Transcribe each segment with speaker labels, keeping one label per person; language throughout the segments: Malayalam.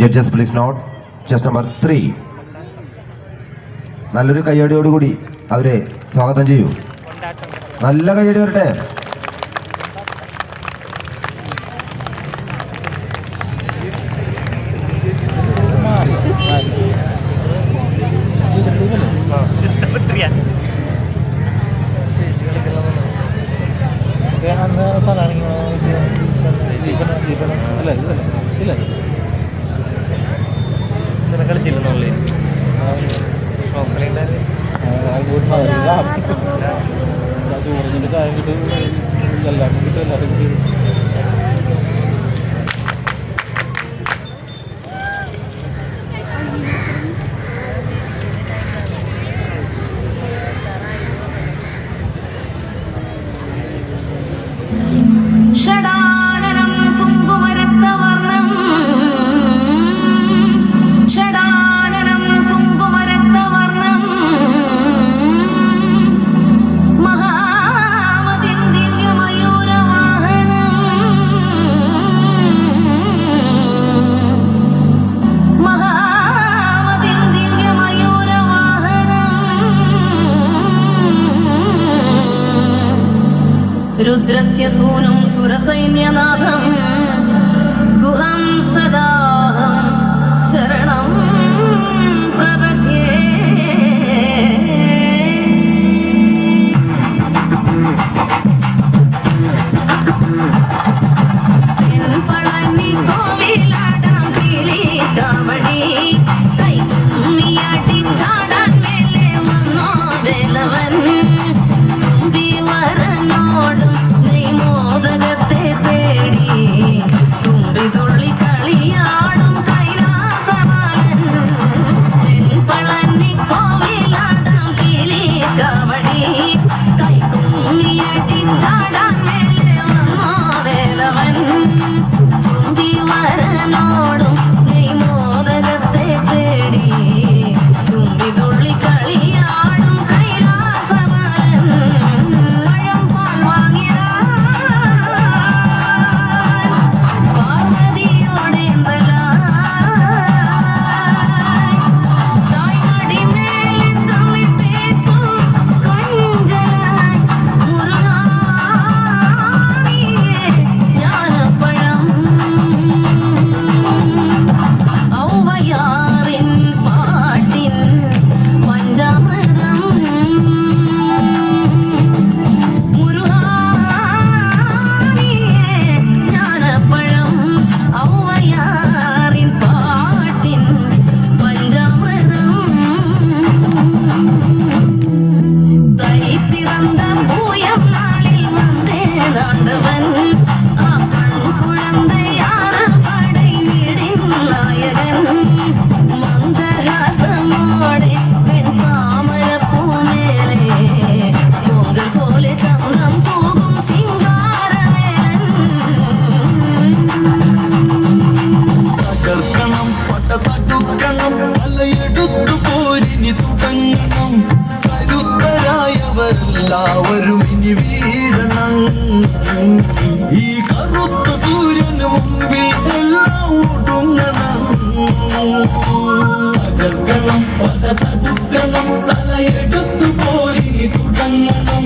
Speaker 1: Judges please note just number three നല്ലൊരു കയ്യടിയോടുകൂടി അവരെ സ്വാഗതം ചെയ്യൂ. നല്ല കയ്യടി വരട്ടെ.
Speaker 2: ചായം കിട്ടും എല്ലാവർക്കും കിട്ടും. എല്ലാവർക്കും കിട്ടും.
Speaker 3: രുദ്രസ്യ സൂനും സുരസൈന്യനാഥം കരുത്തരായവരെല്ലാവരും ഇനി വീഴണം. ഈ കറുത്ത സൂര്യന് മുമ്പിൽ എല്ലാം ഒടുങ്ങണം. തകർക്കണം പല തടുക്കണം തലയെടുത്തു പോരി തുടങ്ങണം.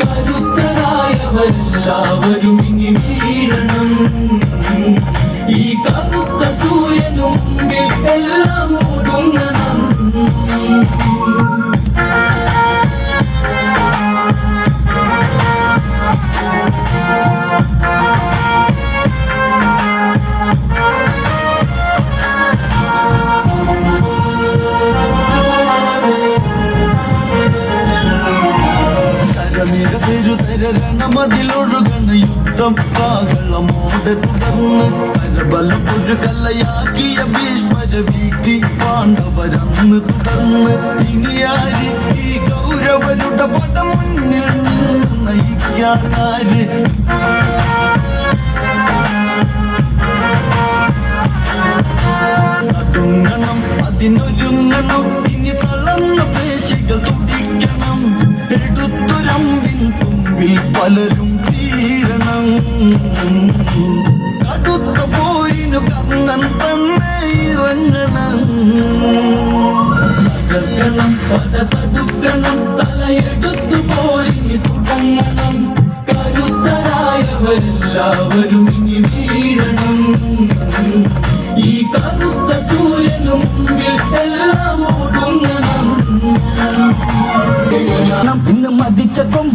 Speaker 3: കരുത്തരായവരെല്ലാവരും ഇനി ശരനിരതരുതരണമതിലൊഴുകണ യുദ്ധം. കാകളമോടെ തുടർന്ന് കരബലം ഒരു കല്ലയാക്കിയ ഭീഷ്മര വീഴ്ത്തി പാണ്ഡവരന്ന് തുടർന്ന് ഇനിയാരി ഈ കൗരവരുടെ പടം മുന്നിൽ നിന്ന് നയിക്കാനാര് തുമ്പിൽ പലരും തീരണം കടുത്ത പോരിനു കണ്ണൻ തന്നെ
Speaker 4: ഇറങ്ങണം. പല തടുക്കണം തലയെടുത്തു പോരിന് തുടങ്ങണം. കരുത്തരായവരെല്ലാവരും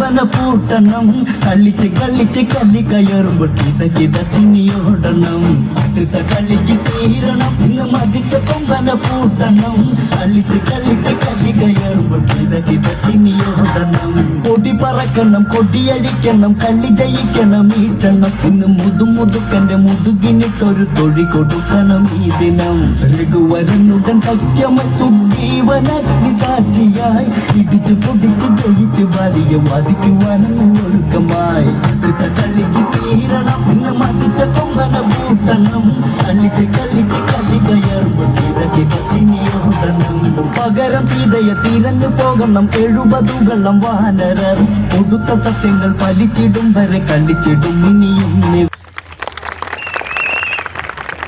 Speaker 4: മതിച്ച കൊമ്പന പൂട്ടണം കളിച്ച് കളിച്ച് കല്ലി കയറുമ്പോൾ കിത കിത ചിന്നിയോടണം കൃത കളിക്ക് തീരണം ഇന്ന് മതിച്ച കൊമ്പന പൂട്ടണം കളിച്ച് കൊടി പറക്കണം കൊടിയടിക്കണം കള്ളി ജയിക്കണം ഈട്ടണം ഇന്ന് മുതു മുതുക്കന്റെ മുതുകിനിട്ടൊരു തൊഴി കൊടുക്കണം ഈ ദിനം. രഘുവരനുടൻ സഖ്യമ സുജീവനഗ്നി സാക്ഷിയായി. ഇടിച്ചു പൊടിച്ച് ജയിച്ച് വലിയ വധിക്കുവാനെന്ന് ഒരുക്കമായി. കളിക്ക് തീരണം ഇന്ന് മതിച്ച കൊമ്പന പൂട്ടണം കളിച്ച് കളിച്ച് കളി കയറുമ്പോൾ കിടക്കിടത്തിനിയോടണം പകരം സീതയെ തിരഞ്ഞു പോകണം. എഴുപതുകളം വാനരർ. കൊടുത്ത സത്യങ്ങൾ ഫലിച്ചിടും വരെ കളിച്ചിടും ഇനിയും